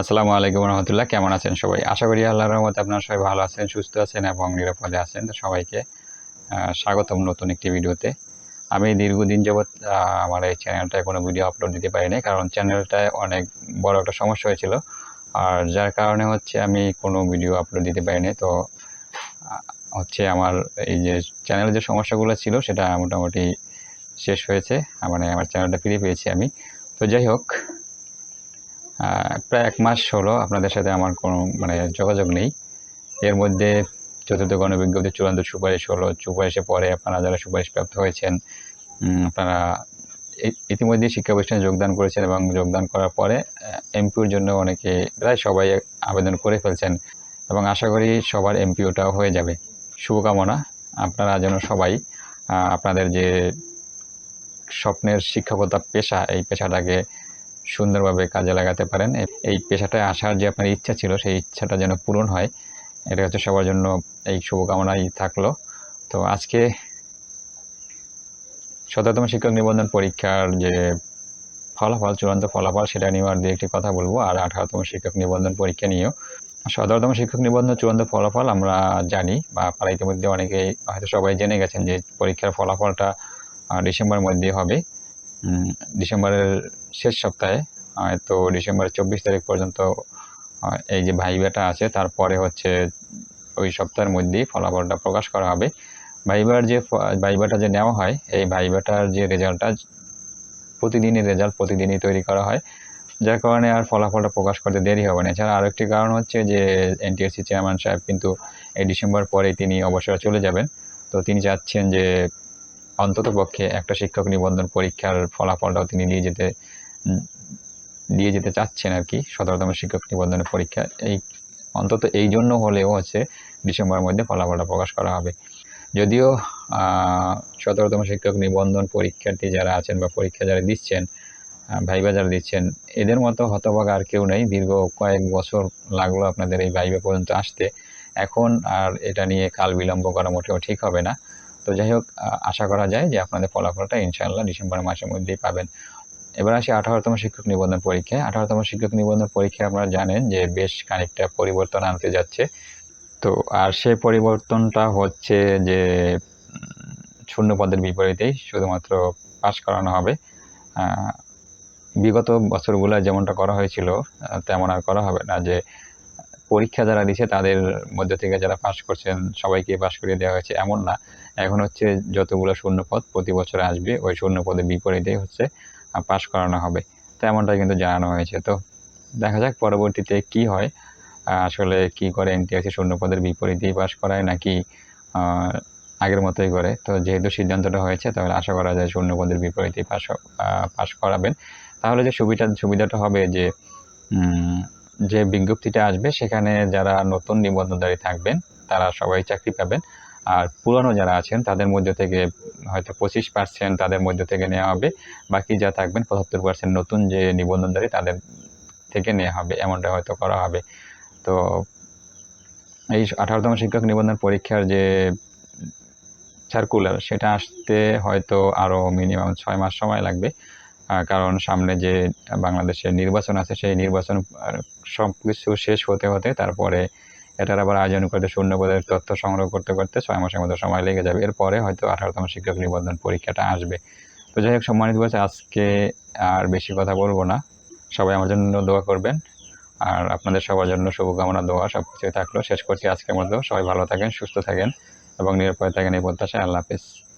আসসালামু আলাইকুম রহমতুল্লাহ, কেমন আছেন সবাই? আশা করি আল্লাহ রহমতে আপনারা সবাই ভালো আছেন, সুস্থ আছেন এবং নিরাপদে আছেন। তো সবাইকে স্বাগতম নতুন একটি ভিডিওতে। আমি দীর্ঘদিন যাবৎ আমার এই চ্যানেলটায় কোনো ভিডিও আপলোড দিতে পারিনি কারণ চ্যানেলটায় অনেক বড় একটা সমস্যা হয়েছিল। আর যার কারণে হচ্ছে আমি কোনো ভিডিও আপলোড দিতে পারিনি। তো হচ্ছে আমার এই যে চ্যানেলের যে সমস্যাগুলো ছিল সেটা মোটামুটি শেষ হয়েছে। মানে আমার চ্যানেলটা ফিরে পেয়েছি আমি। তো যাই হোক প্রায় এক মাস হলো আপনাদের সাথে আমার কোনো মানে যোগাযোগ নেই। এর মধ্যে চতুর্থ গণবিজ্ঞপ্তি চূড়ান্ত সুপারিশ হলো। সুপারিশে পরে আপনারা যারা সুপারিশপ্রাপ্ত হয়েছেন আপনারা ই- ইতিমধ্যে শিক্ষা প্রতিষ্ঠানে যোগদান করেছেন এবং যোগদান করার পরে এমপিওর জন্য অনেকে, প্রায় সবাই আবেদন করে ফেলছেন এবং আশা করি সবার এমপিওটাও হয়ে যাবে। শুভকামনা। আপনারা যেন সবাই আপনাদের যে স্বপ্নের শিক্ষকতা পেশা, এই পেশাটাকে সুন্দরভাবে কাজে লাগাতে পারেন। এই পেশাটায় আসার যে আপনার ইচ্ছা ছিল, সেই ইচ্ছাটা যেন পূরণ হয়, এটা হচ্ছে সবার জন্য এই শুভকামনাই থাকল। তো আজকে শততম শিক্ষক নিবন্ধন পরীক্ষার যে ফলাফল, চূড়ান্ত ফলাফল, সেটা নিয়ে আর দু একটি কথা বলব। আর আঠারোতম শিক্ষক নিবন্ধন পরীক্ষা নিয়েও সতেরোতম শিক্ষক নিবন্ধন, চূড়ান্ত ফলাফল আমরা জানি বা আপনারা ইতিমধ্যে অনেকেই হয়তো সবাই জেনে গেছেন যে পরীক্ষার ফলাফলটা ডিসেম্বর মধ্যে হবে। ডিসেম্বরের শেষ সপ্তাহে তো ডিসেম্বরের চব্বিশ তারিখ পর্যন্ত এই যে ভাইবাটা আছে, তারপরে হচ্ছে ওই সপ্তাহের মধ্যেই ফলাফলটা প্রকাশ করা হবে। ভাইবার যে ভাইবাটা যে নেওয়া হয়, এই ভাইবাটার যে রেজাল্টটা প্রতিদিনই রেজাল্ট প্রতিদিনই তৈরি করা হয়। যার কারণে আর ফলাফলটা প্রকাশ করতে দেরি হবে না। এছাড়া আরও একটি কারণ হচ্ছে যে এনটিএসসি চেয়ারম্যান সাহেব কিন্তু এই ডিসেম্বর পরেই তিনি অবসরে চলে যাবেন। তো তিনি চাচ্ছেন যে অন্তত পক্ষে একটা শিক্ষক নিবন্ধন পরীক্ষার ফলাফলটাও তিনি দিয়ে যেতে দিয়ে যেতে চাচ্ছেন আর কি, সতেরোতম শিক্ষক নিবন্ধনের পরীক্ষা। এই, অন্তত এই জন্য হলেও হচ্ছে ডিসেম্বরের মধ্যে ফলাফলটা প্রকাশ করা হবে। যদিও সতেরোতম শিক্ষক নিবন্ধন পরীক্ষার্থী যারা আছেন বা পরীক্ষা যারা দিচ্ছেন ভাইবা যারা দিচ্ছেন, এদের মতো হতভাগ আর কেউ নেই। দীর্ঘ কয়েক বছর লাগল আপনাদের এই ভাইবা পর্যন্ত আসতে। এখন আর এটা নিয়ে কাল বিলম্ব করা মোটেও ঠিক হবে না। তো যাই হোক আশা করা যায় যে আপনাদের ফলাফলটা ইনশাআল্লাহ ডিসেম্বর মাসের মধ্যেই পাবেন। এবার আসি আঠারোতম শিক্ষক নিবন্ধন পরীক্ষায়। আঠারোতম শিক্ষক নিবন্ধন পরীক্ষায় আপনারা জানেন যে বেশ খানিকটা পরিবর্তন আনতে যাচ্ছে। তো আর সেই পরিবর্তনটা হচ্ছে যে শূন্য পদের বিপরীতেই শুধুমাত্র পাশ করানো হবে। বিগত বছরগুলো যেমনটা করা হয়েছিল তেমন আর করা হবে না। যে, পরীক্ষা যারা দিছে তাদের মধ্যে থেকে যারা পাশ করছেন সবাইকে পাশ করিয়ে দেওয়া হয়েছে, এমন না। এখন হচ্ছে যতগুলো শূন্যপদ প্রতি বছর আসবে, ওই শূন্য পদের বিপরীতেই হচ্ছে পাশ করানো হবে। তো এমনটাই কিন্তু জানানো হয়েছে। তো দেখা যাক পরবর্তীতে কি হয়। আসলে কি করে এনটিআরসি শূন্য পদের বিপরীতেই পাশ করায় নাকি আগের মতোই করে। তো যেহেতু সিদ্ধান্তটা হয়েছে, তাহলে আশা করা যায় শূন্য পদের বিপরীতেই পাশ পাশ করাবেন। তাহলে যে সুবিধা, সুবিধাটা হবে যে যে বিজ্ঞপ্তিটা আসবে, সেখানে যারা নতুন নিবন্ধনধারী থাকবেন, তারা সবাই চাকরি পাবেন। আর পুরনো যারা আছেন, তাদের মধ্যে থেকে হয়তো পঁচিশ পার্সেন্ট তাদের মধ্যে থেকে নেওয়া হবে। বাকি যা থাকবেন, পঁচাত্তর পার্সেন্ট নতুন যে নিবন্ধনধারী, তাদের থেকে নেওয়া হবে, এমনটা হয়তো করা হবে। তো এই আঠারোতম শিক্ষক নিবন্ধন পরীক্ষার যে সার্কুলার সেটা আসতে হয়তো আরও মিনিমাম ছয় মাস সময় লাগবে। কারণ সামনে যে বাংলাদেশের নির্বাচন আছে, সেই নির্বাচন সব কিছু শেষ হতে হতে তারপরে এটার আবার আয়োজন করতে শূন্য পদের তথ্য সংগ্রহ করতে করতে ছয় মাসের মতো সময় লেগে যাবে। এরপরে হয়তো আঠারোতম শিক্ষক নিবন্ধন পরীক্ষাটা আসবে। তো যাই হোক, সম্মানিত বলছে, আজকে আর বেশি কথা বলব না। সবাই আমার জন্য দোয়া করবেন। আর আপনাদের সবার জন্য শুভকামনা, দোয়া সব কিছুই থাকল। শেষ করছি আজকের মতো। সবাই ভালো থাকেন, সুস্থ থাকেন এবং নিরাপদে থাকেন এই প্রত্যাশায়। আল্লাহ হাফিজ।